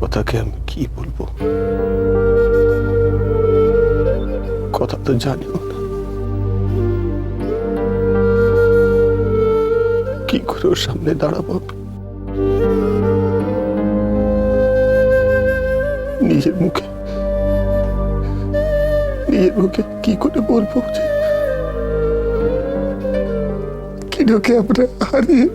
কথাকে আমি কি বলব? কথা তো জানিও না। কি করে ওর সামনে দাঁড়াবো নিজের মুখে নিজের মুখে কি করে বলব যে কিনোকে আমরা হারিয়ে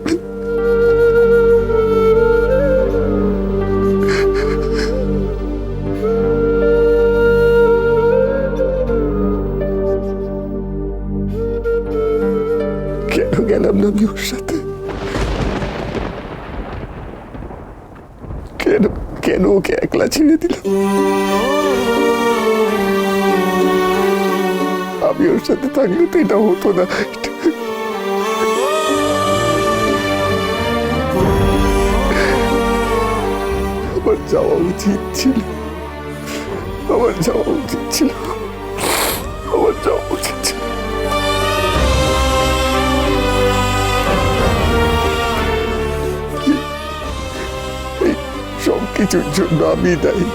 গেলাম না আমি ওর সাথে। কেন কেন ওকে একলা ছেড়ে দিলাম? আমি ওর সাথে থাকলে তো এটা হতো না। আমার যাওয়া উচিত ছিল। আমার যাওয়া উচিত ছিল। কিছুর জন্য আমি দায়ী।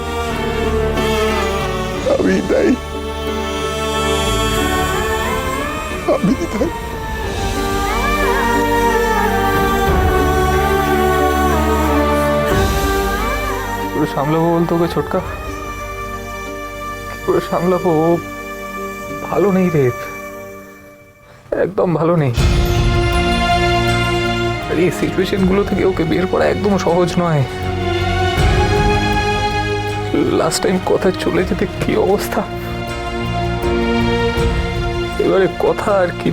আমি দায়ী। আমি দায়ী। সামলাবো বলতো ওকে ছোটকা? কি করে সামলাবো ভালো নেই রে। একদম ভালো নেই। এই সিচুয়েশনগুলো থেকে ওকে বের করা একদম সহজ নয়। লাস্ট টাইম কথা চলে যেতে কি অবস্থা? এবারে কথা আর কি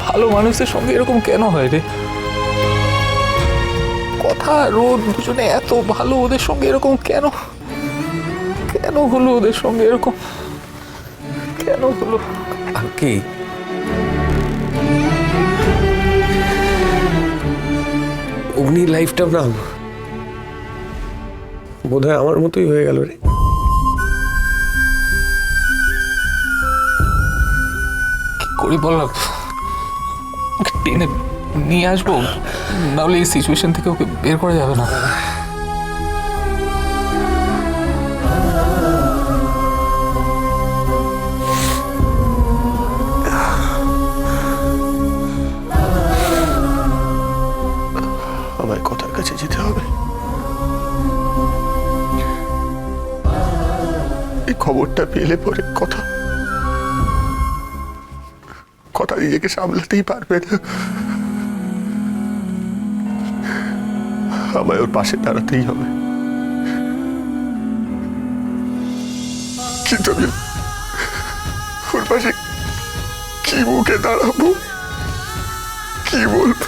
ভালো মানুষের সঙ্গে এরকম কেন হয় রে? কথা রোদ দুজনে এত ভালো ওদের সঙ্গে এরকম কেন? কেন হলো ওদের সঙ্গে এরকম? কেন হলো? আর কি? অগ্নি লাইফটা না বোধ হয় আমার মতোই হয়ে গেল রে। করি বললাম? টেনে নিয়ে আসব? নাহলে এই সিচুয়েশন থেকে ওকে বের করা যাবে না। এই খবরটা পেলে পরে কথা কথা নিজেকে সামলাতেই পারবে না। আমায় ওর পাশে দাঁড়াতেই হবে। কিন্তু ওর পাশে কি মুখে দাঁড়াবো, কি বলব?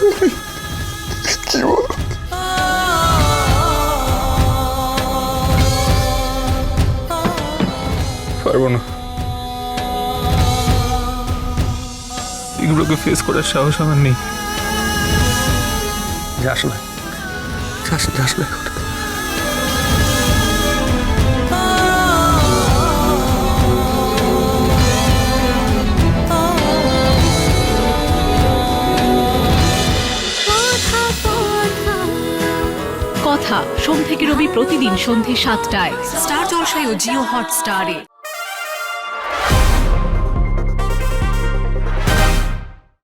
কি বলব? পারব না। এগুলোকে ফেস করার সাহস আমার নেই। যাস না। যাস যাস না। কথা, সোম থেকে রবি প্রতিদিন সন্ধে সাতটায়। স্টার জলসায় ও জিও হটস্টারে।